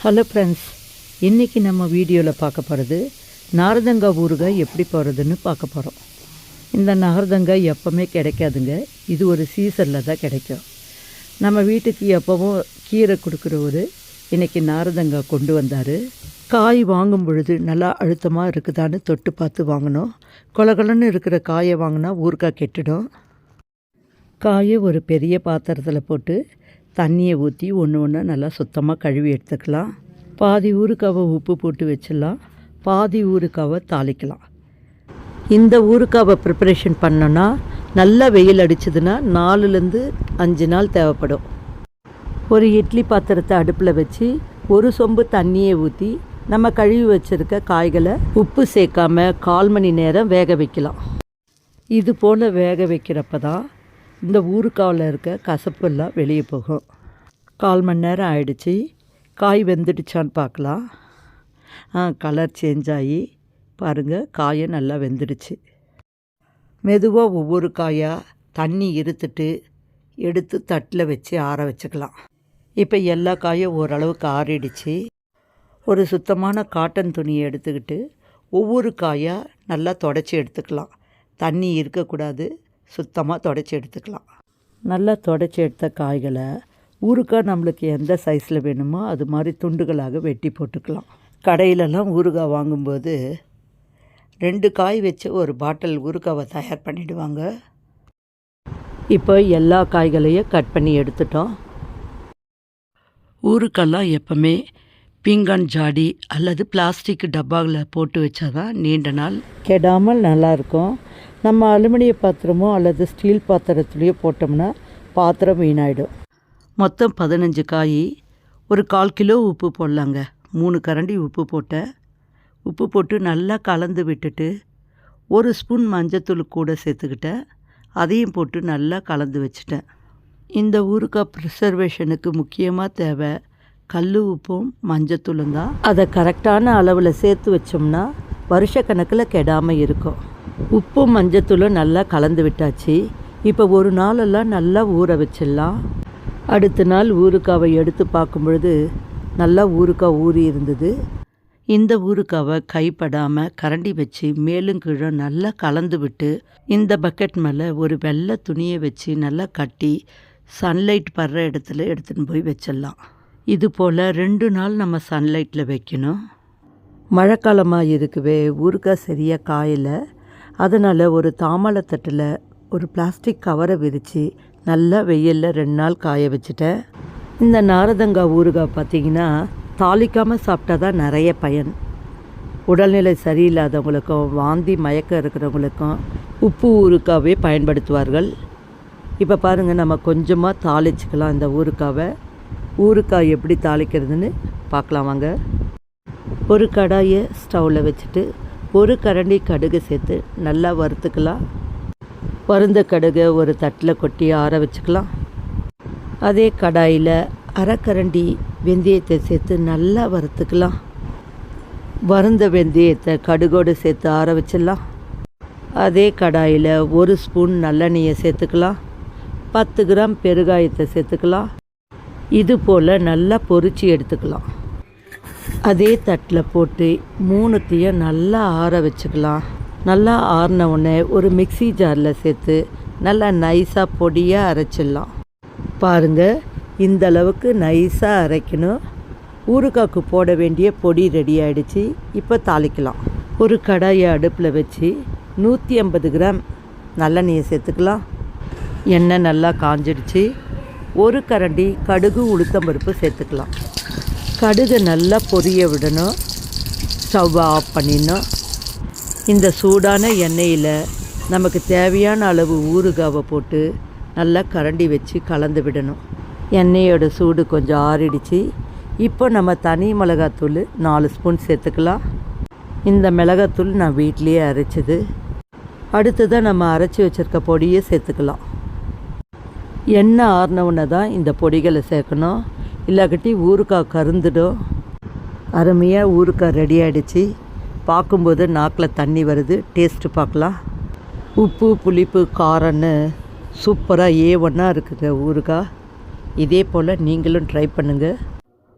Hello friends இன்றைக்கி நம்ம வீடியோவில் பார்க்க போகிறது நாரதங்கா ஊறுகாய் எப்படி போகிறதுன்னு பார்க்க போகிறோம் இந்த நாரதங்காய் எப்போவுமே கிடைக்காதுங்க. இது ஒரு சீசனில் தான் கிடைக்கும். நம்ம வீட்டுக்கு எப்போவும் கீரை கொடுக்குறவர் இன்றைக்கி நாரதங்காய் கொண்டு வந்தார். காய் வாங்கும் பொழுது நல்லா அழுத்தமாக இருக்குதான்னு தொட்டு பார்த்து வாங்கணும். கொலகொலன்னு இருக்கிற காயை வாங்கினா ஊறுகாய் கெட்டுடும். காயை ஒரு பெரிய பாத்திரத்தில் போட்டு தண்ணியை ஊற்றி ஒன்று ஒன்று நல்லா சுத்தமாக கழுவி எடுத்துக்கலாம். பாதி ஊறுக்காவை உப்பு போட்டு வச்சிடலாம். பாதி ஊறுக்காவை தாளிக்கலாம். இந்த ஊறுக்காவை ப்ரிப்பரேஷன் பண்ணோன்னா நல்லா வெயில் அடிச்சதுன்னா நாலுலேருந்து அஞ்சு நாள் தேவைப்படும். ஒரு இட்லி பாத்திரத்தை அடுப்பில் வச்சு ஒரு சொம்பு தண்ணியை ஊற்றி நம்ம கழுவி வச்சுருக்க காய்களை உப்பு சேர்க்காம கால் மணி நேரம் வேக வைக்கலாம். இது போல் வேக வைக்கிறப்ப தான் இந்த ஊருக்காவில் இருக்க கசப்பெல்லாம் வெளியே போகும். கால் மணி நேரம் ஆயிடுச்சு. காய் வெந்துடுச்சான்னு பார்க்கலாம். ஆ கலர் சேஞ்ச் ஆகி பாருங்கள் காயை நல்லா வெந்துடுச்சு. மெதுவாக ஒவ்வொரு காயாக தண்ணி இருத்துட்டு எடுத்து தட்டில் வச்சு ஆற வச்சுக்கலாம். இப்போ எல்லா காயும் ஓரளவுக்கு ஆறிடுச்சு. ஒரு சுத்தமான காட்டன் துணியை எடுத்துக்கிட்டு ஒவ்வொரு காயாக நல்லா தொடச்சி எடுத்துக்கலாம். தண்ணி இருக்கக்கூடாது. சுத்தமாக தொடச்சி எடுத்துக்கலாம். நல்லா தொடச்சி எடுத்த காய்களை ஊறுகாய் நம்மளுக்கு எந்த சைஸில் வேணுமோ அது மாதிரி துண்டுகளாக வெட்டி போட்டுக்கலாம். கடையிலலாம் ஊறுகாய் வாங்கும்போது ரெண்டு காய் வச்சு ஒரு பாட்டில் ஊறுகாவை தயார் பண்ணிவிடுவாங்க இப்போ எல்லா காய்களையும் கட் பண்ணி எடுத்துட்டோம். ஊறுக்கெல்லாம் எப்பவுமே பீங்கான் ஜாடி அல்லது பிளாஸ்டிக் டப்பாவில் போட்டு வச்சா தான் நீண்ட நாள் கெடாமல் நல்லாயிருக்கும் நம்ம அலுமினிய பாத்திரமோ அல்லது ஸ்டீல் பாத்திரத்துலேயோ போட்டோம்னா பாத்திரம் வீணாயிடும். மொத்தம் பதினஞ்சு காய் ஒரு கால் கிலோ உப்பு போடலாங்க. மூணு கரண்டி உப்பு போட்டேன் உப்பு போட்டு நல்லா கலந்து விட்டுட்டு ஒரு ஸ்பூன் மஞ்சத்தூள் கூட சேர்த்துக்கிட்டேன் அதையும் போட்டு நல்லா கலந்து வச்சுட்டேன். இந்த ஊறுகாய் ப்ரிசர்வேஷனுக்கு முக்கியமாக தேவை கல் உப்பும் மஞ்சத்தூளும் தான். அதை கரெக்டான அளவில் சேர்த்து வச்சோம்னா வருஷக்கணக்கில் கெடாமல் இருக்கும். உப்பும் மஞ்சத்தூளும் நல்லா கலந்து விட்டாச்சு. இப்போ ஒரு நாளெல்லாம் நல்லா ஊற வச்சிடலாம். அடுத்த நாள் ஊறுக்காவை எடுத்து பார்க்கும்பொழுது நல்லா ஊறுக்காய் ஊறி இருந்தது. இந்த ஊறுக்காவை கைப்படாமல் கரண்டி வச்சு மேலும் கீழே நல்லா கலந்து விட்டு இந்த பக்கெட் மேலே ஒரு வெள்ளை துணியை வச்சு நல்லா கட்டி சன்லைட் படுற இடத்துல எடுத்துன்னு போய் வச்சிடலாம். இது போல் ரெண்டு நாள் நம்ம சன்லைட்டில் வைக்கணும். மழைக்காலமாக இருக்குவே ஊறுக்காய் சரியாக காயலை. அதனால் ஒரு தாமலத்தட்டில் ஒரு பிளாஸ்டிக் கவரை விரித்து நல்லா வெயிலில் ரெண்டு நாள் காய வச்சுட்டேன். இந்த நாரதங்காய் ஊறுகாய் பார்த்திங்கன்னா தாளிக்காமல் சாப்பிட்டா தான் நிறைய பயன். உடல்நிலை சரியில்லாதவங்களுக்கும் வாந்தி மயக்கம் இருக்கிறவங்களுக்கும் உப்பு ஊறுக்காவே பயன்படுத்துவார்கள். இப்போ பாருங்கள் நம்ம கொஞ்சமாக தாளிச்சுக்கலாம் இந்த ஊறுக்காவை ஊறுக்காய் எப்படி தாளிக்கிறதுன்னு பார்க்கலாம் வாங்க. ஒரு கடாயை ஸ்டவ்வில் வச்சுட்டு ஒரு கரண்டி கடுகு சேர்த்து நல்லா வறுத்துக்கலாம். வறுந்த கடுகு ஒரு தட்டில் கொட்டி ஆற வச்சுக்கலாம். அதே கடாயில் அரைக்கரண்டி வெந்தயத்தை சேர்த்து நல்லா வறுத்துக்கலாம். வறுந்த வெந்தயத்தை கடுகோடு சேர்த்து ஆற வச்சிடலாம். அதே கடாயில் ஒரு ஸ்பூன் நல்லெண்ணெயை சேர்த்துக்கலாம். பத்து கிராம் பெருகாயத்தை சேர்த்துக்கலாம். இது போல் நல்லா பொரிச்சு எடுத்துக்கலாம். அதே தட்டில் போட்டு மூணுத்தையும் நல்லா ஆற வச்சுக்கலாம். நல்லா ஆறின உடனே ஒரு மிக்ஸி ஜாரில் சேர்த்து நல்லா நைஸாக பொடியாக அரைச்சிடலாம். பாருங்கள் இந்த அளவுக்கு நைஸாக அரைக்கணும். ஊறுகாய்க்கு போட வேண்டிய பொடி ரெடி ஆகிடுச்சு இப்போ தாளிக்கலாம். ஒரு கடாயை அடுப்பில் வச்சு நூற்றி ஐம்பது கிராம் நல்லெண்ணெயை சேர்த்துக்கலாம். எண்ணெய் நல்லா காஞ்சிடுச்சு. ஒரு கரண்டி கடுகு உளுத்தம்பருப்பு சேர்த்துக்கலாம். கடுகு நல்லா பொரிய விடணும். ஸ்டவ்வை ஆஃப் பண்ணிடணும். இந்த சூடான எண்ணெயில் நமக்கு தேவையான அளவு ஊறுகாவை போட்டு நல்லா கரண்டி வச்சு கலந்து விடணும். எண்ணெயோட சூடு கொஞ்சம் ஆறிடுச்சு. இப்போ நம்ம தனி மிளகாத்தூள் நாலு ஸ்பூன் சேர்த்துக்கலாம். இந்த மிளகாத்தூள் நான் வீட்லேயே அரைச்சது. அடுத்ததாக நம்ம அரைச்சி வச்சுருக்க பொடியை சேர்த்துக்கலாம். எண்ணெய் ஆறினவுடனே தான் இந்த பொடிகளை சேர்க்கணும். இல்லாக்கட்டி ஊறுகாய் கருந்துடும். அருமையாக ஊறுகாய் ரெடி ஆகிடுச்சு பார்க்கும்போது நாக்கில் தண்ணி வருது. டேஸ்ட்டு பார்க்கலாம். உப்பு புளிப்பு காரம்னு சூப்பராக ஏ ஒன்றா இருக்குங்க ஊறுகாய். இதே போல் நீங்களும் ட்ரை பண்ணுங்கள்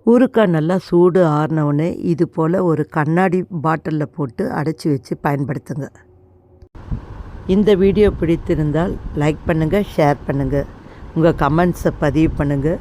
ஊறுக்காய் நல்லா சூடு ஆறினவுடனே இது போல் ஒரு கண்ணாடி பாட்டிலில் போட்டு அடைச்சி வச்சு பயன்படுத்துங்க. இந்த வீடியோ பிடித்திருந்தால் லைக் பண்ணுங்கள் ஷேர் பண்ணுங்கள் உங்கள் கமெண்ட்ஸை பதிவு பண்ணுங்கள்